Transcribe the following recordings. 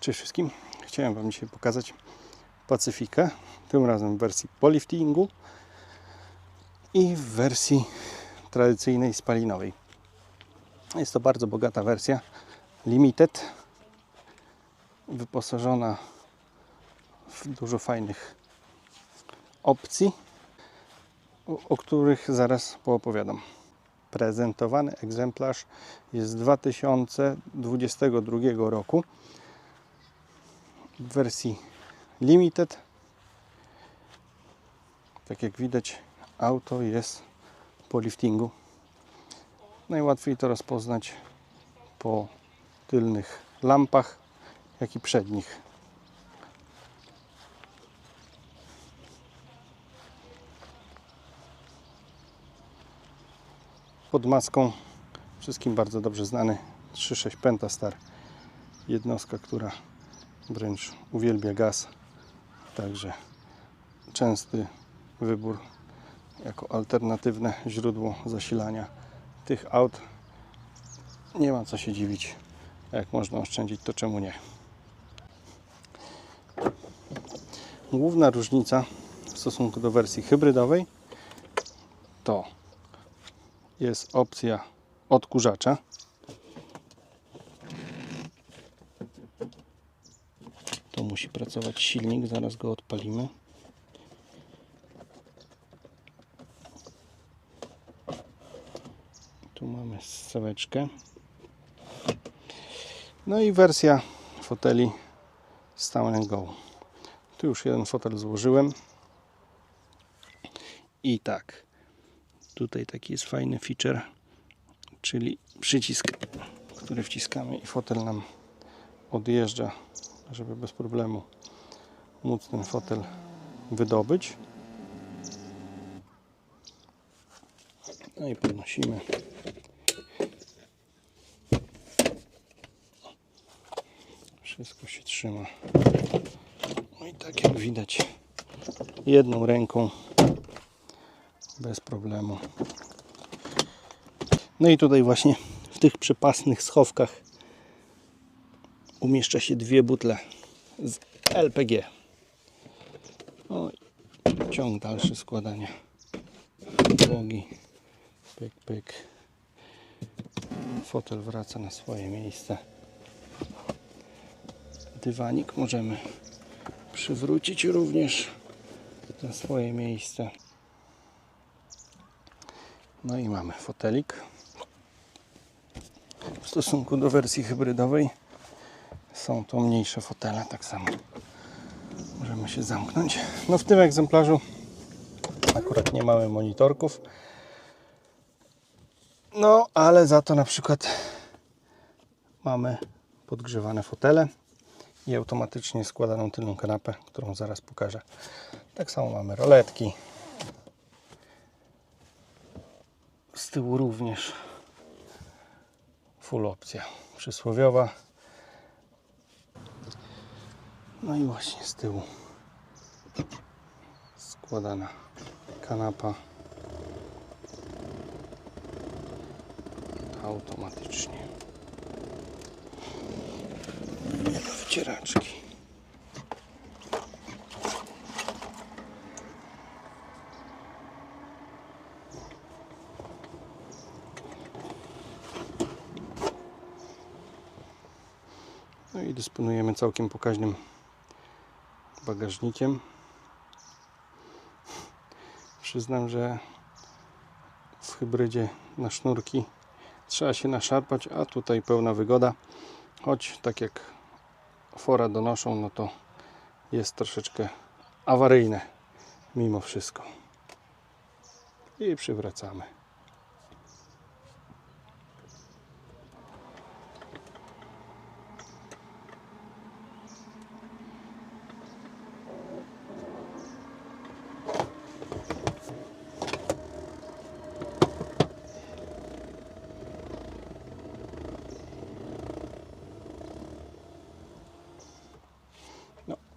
Cześć wszystkim. Chciałem Wam dzisiaj pokazać Pacyfikę. Tym razem w wersji poliftingu i w wersji tradycyjnej spalinowej. Jest to bardzo bogata wersja. Limited. Wyposażona w dużo fajnych opcji, o, których zaraz poopowiadam. Prezentowany egzemplarz jest z 2022 roku w wersji Limited. Tak jak widać, auto jest po liftingu. Najłatwiej to rozpoznać po tylnych lampach, jak i przednich. Pod maską wszystkim bardzo dobrze znany 3.6 Pentastar. Jednostka, która wręcz uwielbia gaz. Także częsty wybór jako alternatywne źródło zasilania tych aut. Nie ma co się dziwić. Jak można oszczędzić, to czemu nie? Główna różnica w stosunku do wersji hybrydowej to jest opcja odkurzacza. To musi pracować silnik, zaraz go odpalimy. Tu mamy strzałeczkę. No i wersja foteli Stand and Go. Tu już jeden fotel złożyłem. I tak. Tutaj taki jest fajny feature, czyli przycisk, który wciskamy i fotel nam odjeżdża, żeby bez problemu móc ten fotel wydobyć. No i podnosimy. Wszystko się trzyma. No i tak jak widać, jedną ręką bez problemu. No i tutaj właśnie w tych przepasnych schowkach umieszcza się dwie butle z LPG. No i ciąg dalszy składania podłogi. Pyk, pyk. Fotel wraca na swoje miejsce. Dywanik możemy przywrócić również na swoje miejsce. No i mamy fotelik. W stosunku do wersji hybrydowej są to mniejsze fotele, tak samo możemy się zamknąć. No w tym egzemplarzu akurat nie mamy monitorków. No, ale za to na przykład mamy podgrzewane fotele i automatycznie składaną tylną kanapę, którą zaraz pokażę. Tak samo mamy roletki, z tyłu również full opcja przysłowiowa. No i właśnie z tyłu składana kanapa automatycznie. Wcieraczki. No i dysponujemy całkiem pokaźnym bagażnikiem. Przyznam, że w hybrydzie na sznurki trzeba się naszarpać, a tutaj pełna wygoda. Choć tak jak fora donoszą, no to jest troszeczkę awaryjne mimo wszystko. I przywracamy.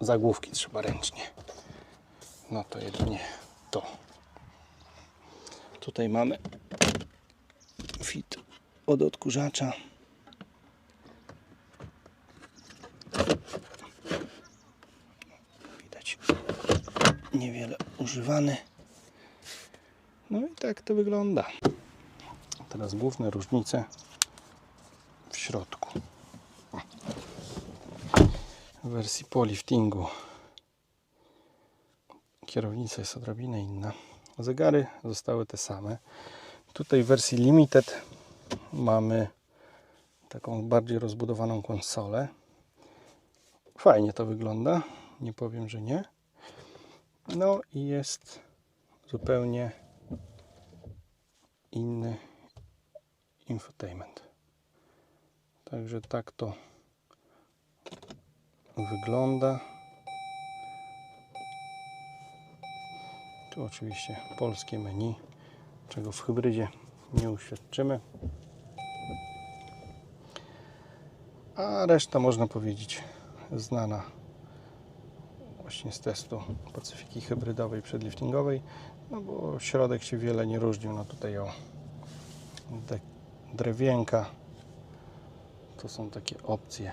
zagłówki trzeba ręcznie. No to jedynie to. Tutaj mamy fit od odkurzacza. Widać niewiele używany. No i tak to wygląda. Teraz główne różnice w środku. W wersji po liftingu kierownica jest odrobinę inna. Zegary zostały te same. Tutaj w wersji Limited mamy taką bardziej rozbudowaną konsolę. Fajnie to wygląda, nie powiem, że nie. No i jest zupełnie inny infotainment. Także tak to wygląda. Tu oczywiście polskie menu, czego w hybrydzie nie uświadczymy. A reszta można powiedzieć znana właśnie z testu Pacyfiki hybrydowej przedliftingowej, no bo środek się wiele nie różnił. No tutaj o drewienka to są takie opcje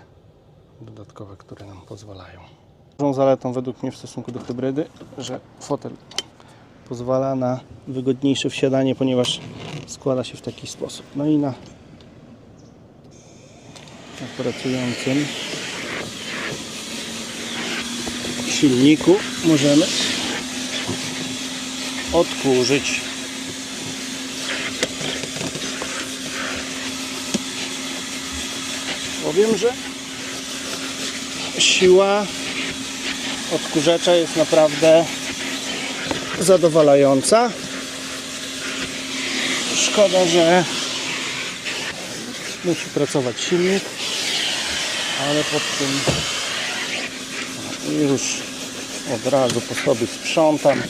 dodatkowe, które nam pozwalają. Dużą zaletą według mnie w stosunku do hybrydy, że fotel pozwala na wygodniejsze wsiadanie, ponieważ składa się w taki sposób. No i na, na pracującym silniku możemy odkurzyć. Powiem, że siła odkurzacza jest naprawdę zadowalająca. Szkoda, że musi pracować silnik, ale pod tym już od razu po sobie sprzątam.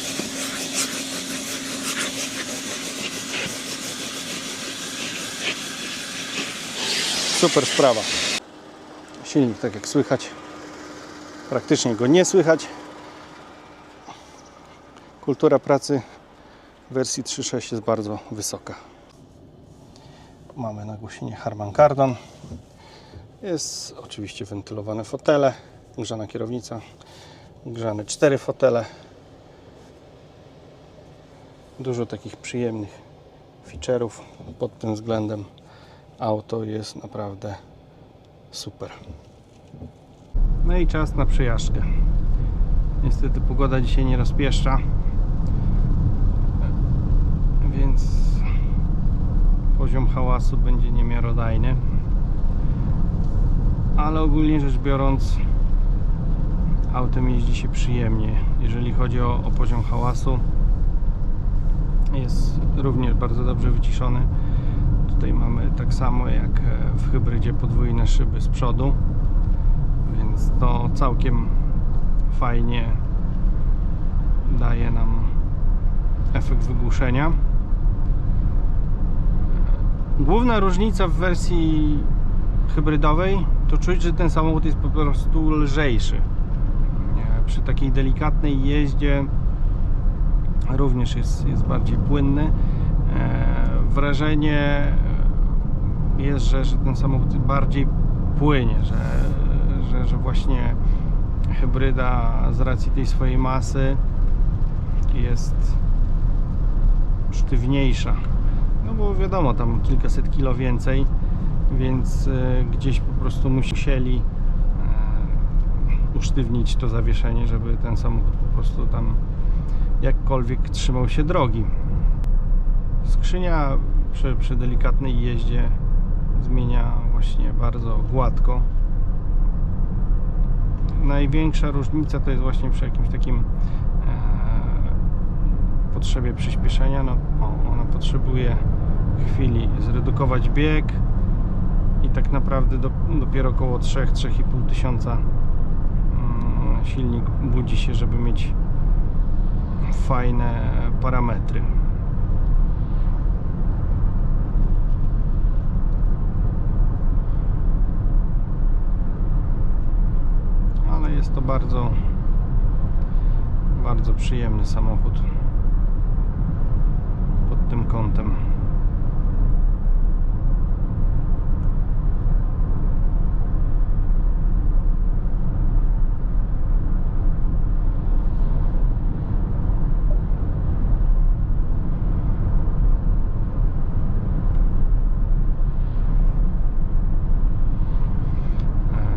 Super sprawa. Silnik, tak jak słychać, praktycznie go nie słychać. Kultura pracy w wersji 3.6 jest bardzo wysoka. Mamy nagłośnienie Harman Kardon. Jest oczywiście wentylowane fotele, grzana kierownica, grzane cztery fotele. Dużo takich przyjemnych feature'ów pod tym względem. Auto jest naprawdę super. No i czas na przejażdżkę. Niestety pogoda dzisiaj nie rozpieszcza, więc poziom hałasu będzie niemiarodajny. Ale ogólnie rzecz biorąc, autem jeździ się przyjemnie. Jeżeli chodzi o, o poziom hałasu, jest również bardzo dobrze wyciszony. Tutaj mamy tak samo jak w hybrydzie podwójne szyby z przodu, więc to całkiem fajnie daje nam efekt wygłuszenia. Główna różnica w wersji hybrydowej to czuć, że ten samochód jest po prostu lżejszy. Przy takiej delikatnej jeździe również jest, jest bardziej płynny. E, Wrażenie jest, że, że ten samochód bardziej płynie, że, że, że właśnie hybryda z racji tej swojej masy jest sztywniejsza. No bo wiadomo, tam kilkaset kilo więcej, więc e, gdzieś po prostu musieli e, usztywnić to zawieszenie, żeby ten samochód po prostu tam jakkolwiek trzymał się drogi. Skrzynia przy, przy delikatnej jeździe zmienia właśnie bardzo gładko. Największa różnica to jest właśnie przy jakimś takim e, potrzebie przyspieszenia. No, o, ona potrzebuje chwili zredukować bieg i tak naprawdę do, dopiero około 3-3,5 tysiąca mm, silnik budzi się, żeby mieć fajne parametry. bardzo bardzo przyjemny samochód pod tym kątem.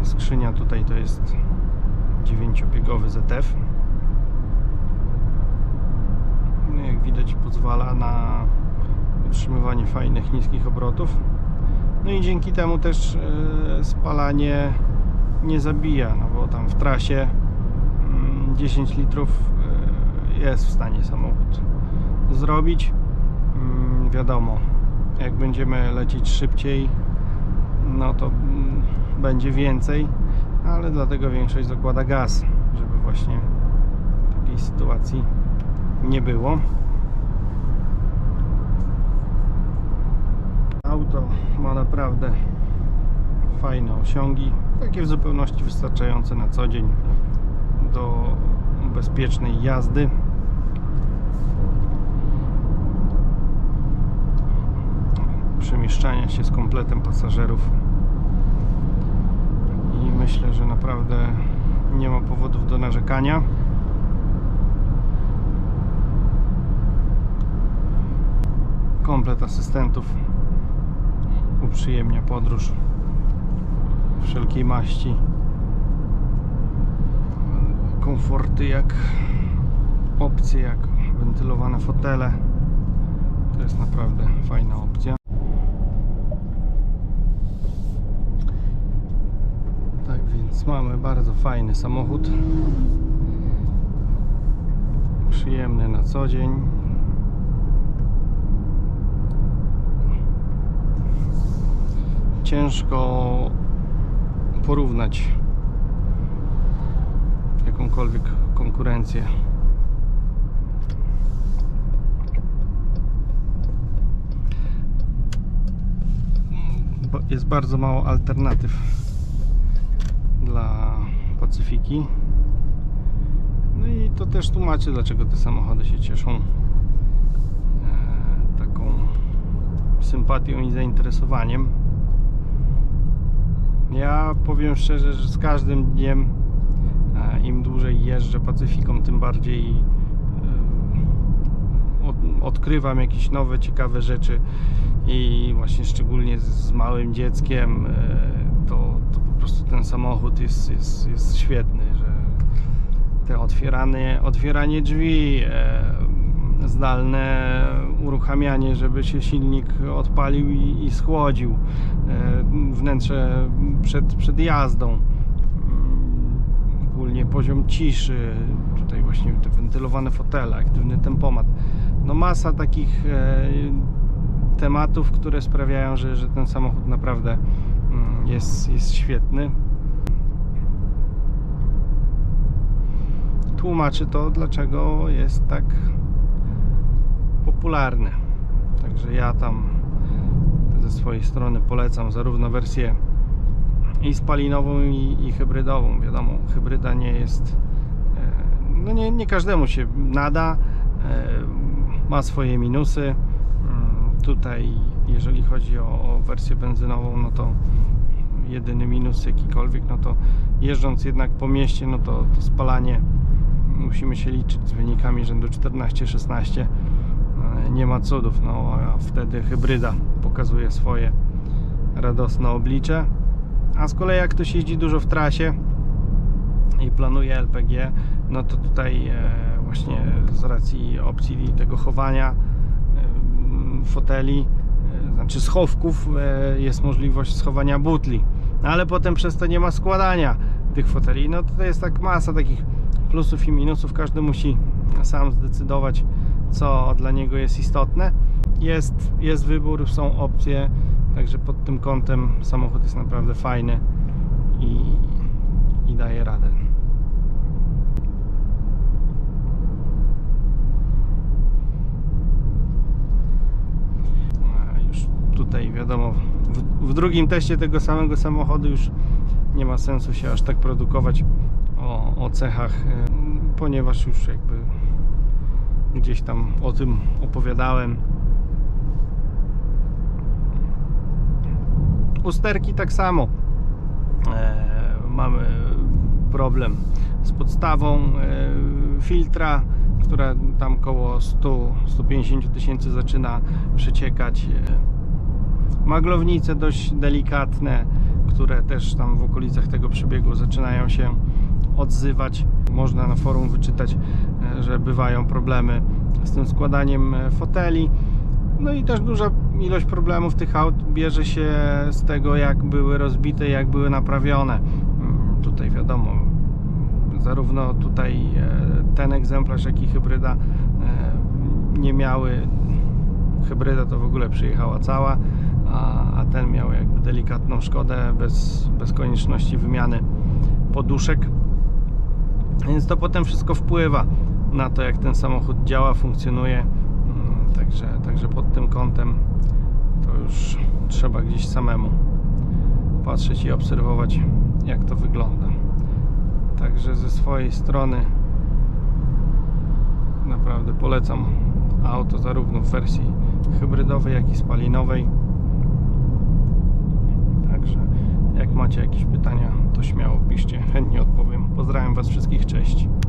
E, skrzynia tutaj to jest dziewięciobiegowy ZF. No jak widać pozwala na utrzymywanie fajnych, niskich obrotów. No i dzięki temu też e, spalanie nie zabija, no bo tam w trasie mm, 10 litrów e, jest w stanie samochód zrobić. Mm, Wiadomo, jak będziemy lecieć szybciej, no to mm, będzie więcej, ale dlatego większość zakłada gaz, żeby właśnie takiej sytuacji nie było. Auto ma naprawdę fajne osiągi, takie w zupełności wystarczające na co dzień do bezpiecznej jazdy. Przemieszczania się z kompletem pasażerów myślę, że naprawdę nie ma powodów do narzekania. Komplet asystentów uprzyjemnia podróż wszelkiej maści. Komforty jak opcje, jak wentylowane fotele. To jest naprawdę fajna opcja. Mamy bardzo fajny samochód. Przyjemny na co dzień. Ciężko porównać jakąkolwiek konkurencję. Jest bardzo mało alternatyw dla Pacyfiki. No i to też tłumaczy, dlaczego te samochody się cieszą e, taką sympatią i zainteresowaniem. Ja powiem szczerze, że z każdym dniem e, im dłużej jeżdżę Pacyfiką, tym bardziej e, od, odkrywam jakieś nowe, ciekawe rzeczy i właśnie szczególnie z, małym dzieckiem to, to samochód jest, jest, jest świetny, że te otwieranie, otwieranie drzwi, e, zdalne uruchamianie, żeby się silnik odpalił i, i schłodził, e, wnętrze przed, przed jazdą, ogólnie poziom ciszy, tutaj właśnie te wentylowane fotele, aktywny tempomat. No masa takich e, tematów, które sprawiają, że, że ten samochód naprawdę mm, jest, jest świetny. Tłumaczy to, dlaczego jest tak popularny. Także ja tam ze swojej strony polecam zarówno wersję i spalinową i, i hybrydową. Wiadomo, hybryda nie jest e, no nie, nie każdemu się nada e, ma swoje minusy Mm, tutaj jeżeli chodzi o, o wersję benzynową no to jedyny minus jakikolwiek no to jeżdżąc jednak po mieście no to, to spalanie musimy się liczyć z wynikami rzędu 14-16 E, nie ma cudów no a wtedy hybryda pokazuje swoje radosne oblicze a z kolei jak ktoś jeździ dużo w trasie i planuje LPG, no to tutaj e, właśnie z racji opcji tego chowania e, foteli, znaczy schowków, jest możliwość schowania butli. No ale potem przez to nie ma składania tych foteli. No to jest tak masa takich plusów i minusów. Każdy musi sam zdecydować, co dla niego jest istotne. Jest, jest wybór, są opcje, także pod tym kątem samochód jest naprawdę fajny i, i daje radę. Tutaj wiadomo, w, w drugim teście tego samego samochodu już nie ma sensu się aż tak produkować o, cechach, e, ponieważ już jakby gdzieś tam o tym opowiadałem. Usterki tak samo. E, mamy problem z podstawą e, filtra, która tam koło 100-150 tysięcy zaczyna przeciekać. Maglownice dość delikatne, które też tam w okolicach tego przebiegu zaczynają się odzywać. Można na forum wyczytać, e, że bywają problemy z tym składaniem e, foteli. No i też duża ilość problemów tych aut bierze się z tego, jak były rozbite, jak były naprawione. Mm, Tutaj wiadomo, zarówno tutaj e, ten egzemplarz, jak i hybryda nie miały. Hybryda to w ogóle przyjechała cała, a, a ten miał jakby delikatną szkodę bez, bez konieczności wymiany poduszek. Więc to potem wszystko wpływa na to, jak ten samochód działa, funkcjonuje. Mm, Także, także pod tym kątem to już trzeba gdzieś samemu patrzeć i obserwować, jak to wygląda. Także ze swojej strony naprawdę polecam auto zarówno w wersji hybrydowej, jak i spalinowej. Także jak macie jakieś pytania, to śmiało piszcie, chętnie odpowiem. Pozdrawiam Was wszystkich, cześć.